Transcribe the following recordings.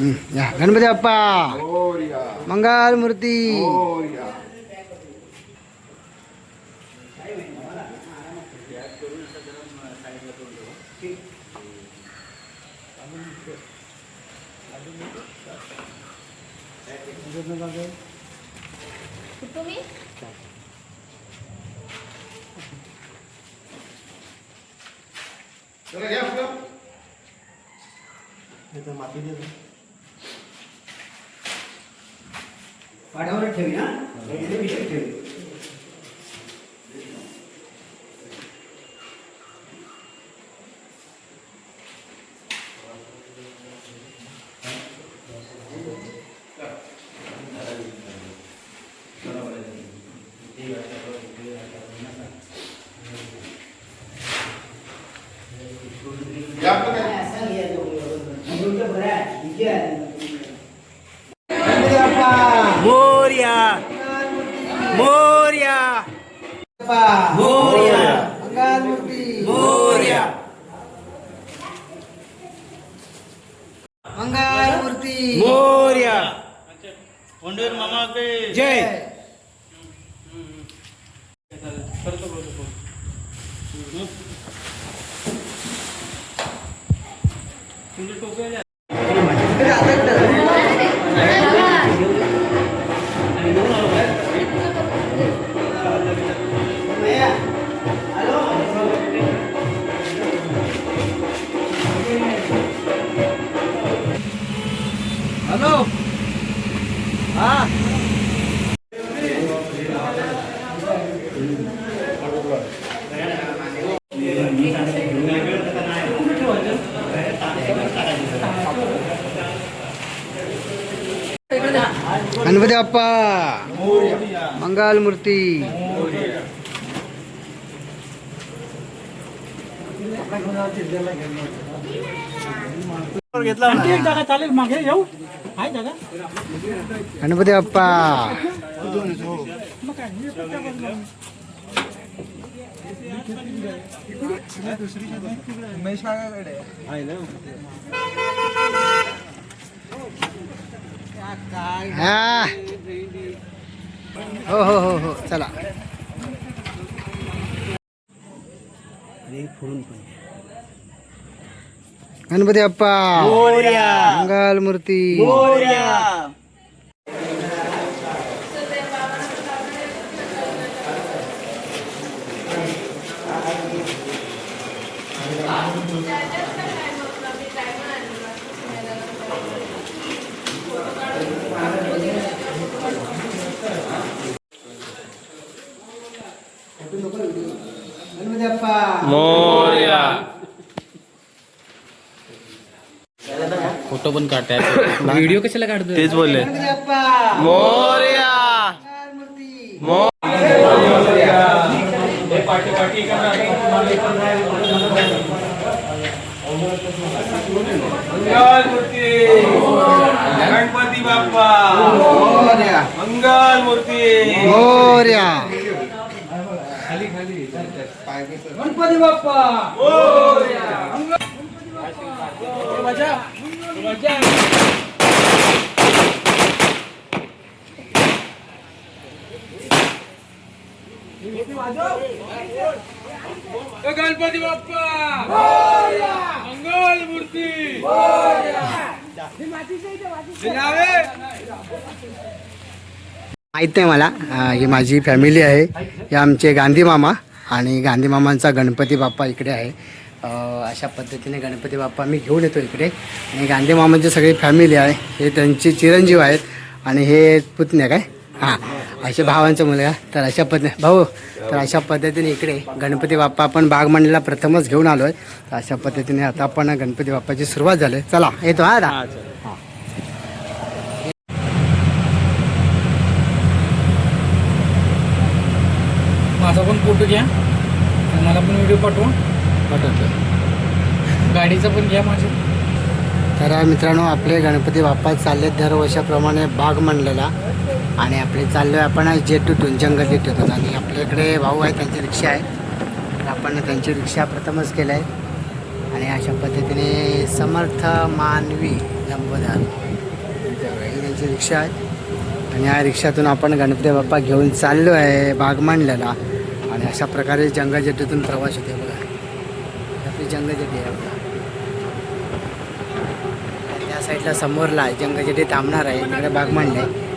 हम्म, या गणपती बाप्पा मोरया मंगल मूर्ती मोरया तुम्ही पाठावर ठेवी ना. ठेवी घ्या पुढं काय. गणपती बाप्पा मोर्या मोर्या बाप्पा. मोर्या. मंगल मूर्ती मोर्या. मंगल मूर्ती मोर्या पंढर मामा के जय. गणपती बाप्पा. मंगल मूर्ती. जागा चालेल मागे येऊ. आहे जागा. गणपती बाप्पा. हा. हो हो हो हो चला. गणपती बाप्पा. मोर्या. मंगल मूर्ती मोर्या गणपती बाप्पा मोर्या. फोटो पण काढताय. व्हिडिओ कशाला काढतो तेच बोलले. गणपती बाप्पा मोर्या. मंगल मूर्ती मंगल मूर्ती गणपती बाप्पा. मोरया. मंगल मूर्ती मोरया. गणपती बाप्पा! गणपती बाप्पा! मंगल मूर्ती! माहीत नाही मला ही माझी फॅमिली आहे. हे आमचे गांधी मामा. आणि गांधी मामांचा गणपती बाप्पा इकडे आहे. अशा पद्धतीने गणपती बाप्पा मी घेऊन येतो इकडे. आणि गांधी मामांची सगळी फॅमिली आहे. हे त्यांचे चिरंजीव आहेत. आणि हे पुतण्या काय? हां. अशा भावांचा मुलगा. तर अशा पद्धती भाऊ तर अशा पद्धतीने इकडे गणपती बाप्पा आपण बाग मंडळाला प्रथमच घेऊन आलो आहे तर अशा पद्धतीने आता आपण गणपती बाप्पाची सुरुवात झाली. चला येतो हा दा फोटो घ्या. मला पण व्हिडिओ पाठवा. पाठवतो. गाडीचा पण घ्या माझ्या. तर मित्रांनो आपले गणपती बाप्पा चालले दरवर्षाप्रमाणे बाग म्हणलेला. आणि आपले चाललो आहे आपण जेटूतून जंगल जेटूतून आणि आपल्याकडे भाऊ आहे त्यांची रिक्षा आहे. तर आपण त्यांची रिक्षा प्रथमच केलं आहे आणि अशा पद्धतीने समर्थ मानवी लंबोदर. यांची रिक्षा आहे. आणि या रिक्षातून आपण गणपती बाप्पा घेऊन चाललो आहे बागमांडल्याला आणि अशा प्रकारे जंगलजेटीतून प्रवास होते बघा. आपली जंगलजेटी आहे बघा. त्या साईडला समोरला आहे. जंगलजेटी थांबणार आहे. तिकडे बागमांडले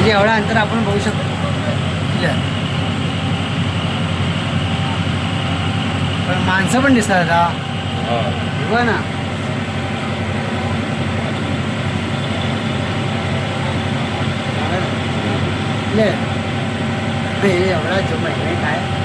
म्हणजे एवढा अंतर आपण बघू शकतो. पण माणसं पण दिसतात आता. बघा ना. हे एवढा जो महिना काय?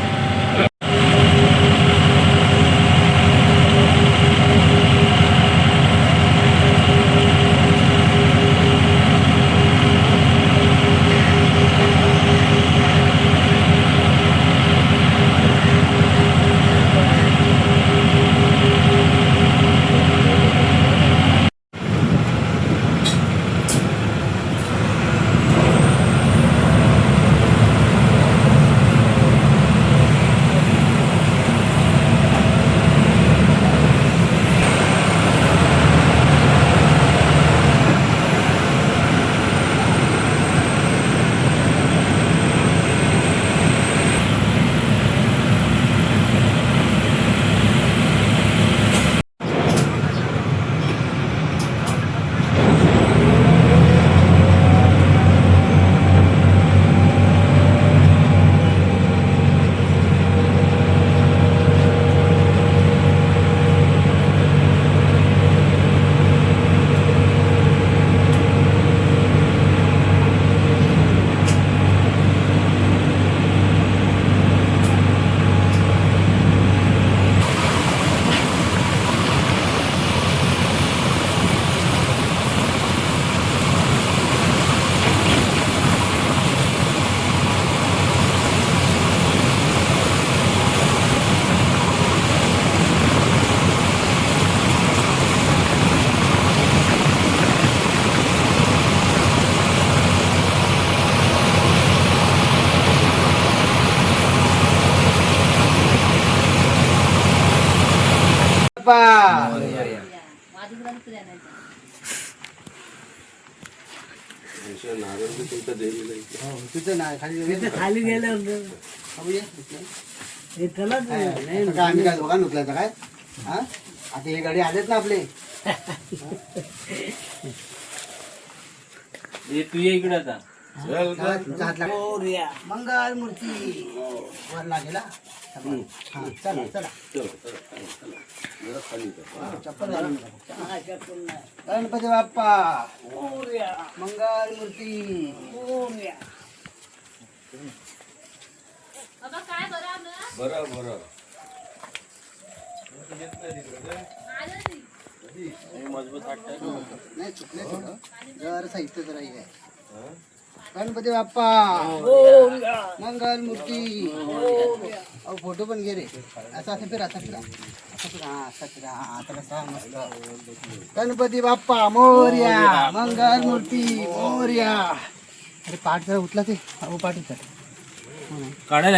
बाप्पा माझी ग्रंथ द्यायचा हो, तिथं नाही खाली. हे आता आम्ही काय काय? हा? आता हे गाडी आलेत ना आपले. तू ये इकडे आता. मंगल मूर्ती. वर लागेल चला. गणपती बाप्पा. मंगल मूर्ती. बाबा काय बरं बरं मजबूत नाही चुकले थोडं जर साहित्य जरा हे. आहे. गणपती बाप्पा. मंगल मूर्ती. अहो फोटो पण घे रे. असं असं फिर असं फिरा. असं फिरा हा असं फिरा. हा आता कसा मस्त. गणपती बाप्पा मोर्या. मंगल मूर्ती मोर्या. अरे पाठ जरा उठला ते. अहो पाठ उचल काढायला.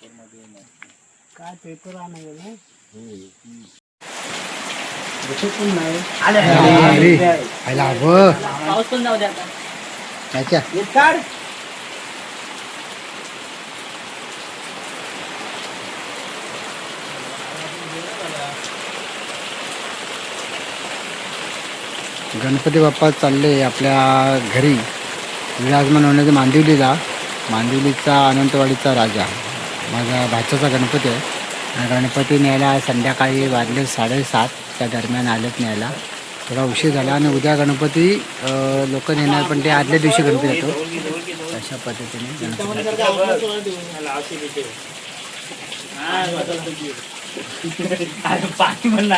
पेटवायचं काय पेपर आणायचं ना अरे खायला हवं पाऊस पण जाऊ दे आता. त्याच्या गणपती बाप्पा चालले आपल्या घरी. विराजमान होण्याचे मांदिवलीला. मांदिवलीचा अनंतवाडीचा राजा. माझा भाच्याचा गणपती आहे आणि गणपती न्यायला संध्याकाळी वाजले साडेसातच्या दरम्यान आलेत न्यायला थोडा उशीर झाला आणि उद्या गणपती लोक नेणार पण ते आदल्या दिवशी गणपती येतो अशा पद्धतीने गणपती पाणी पण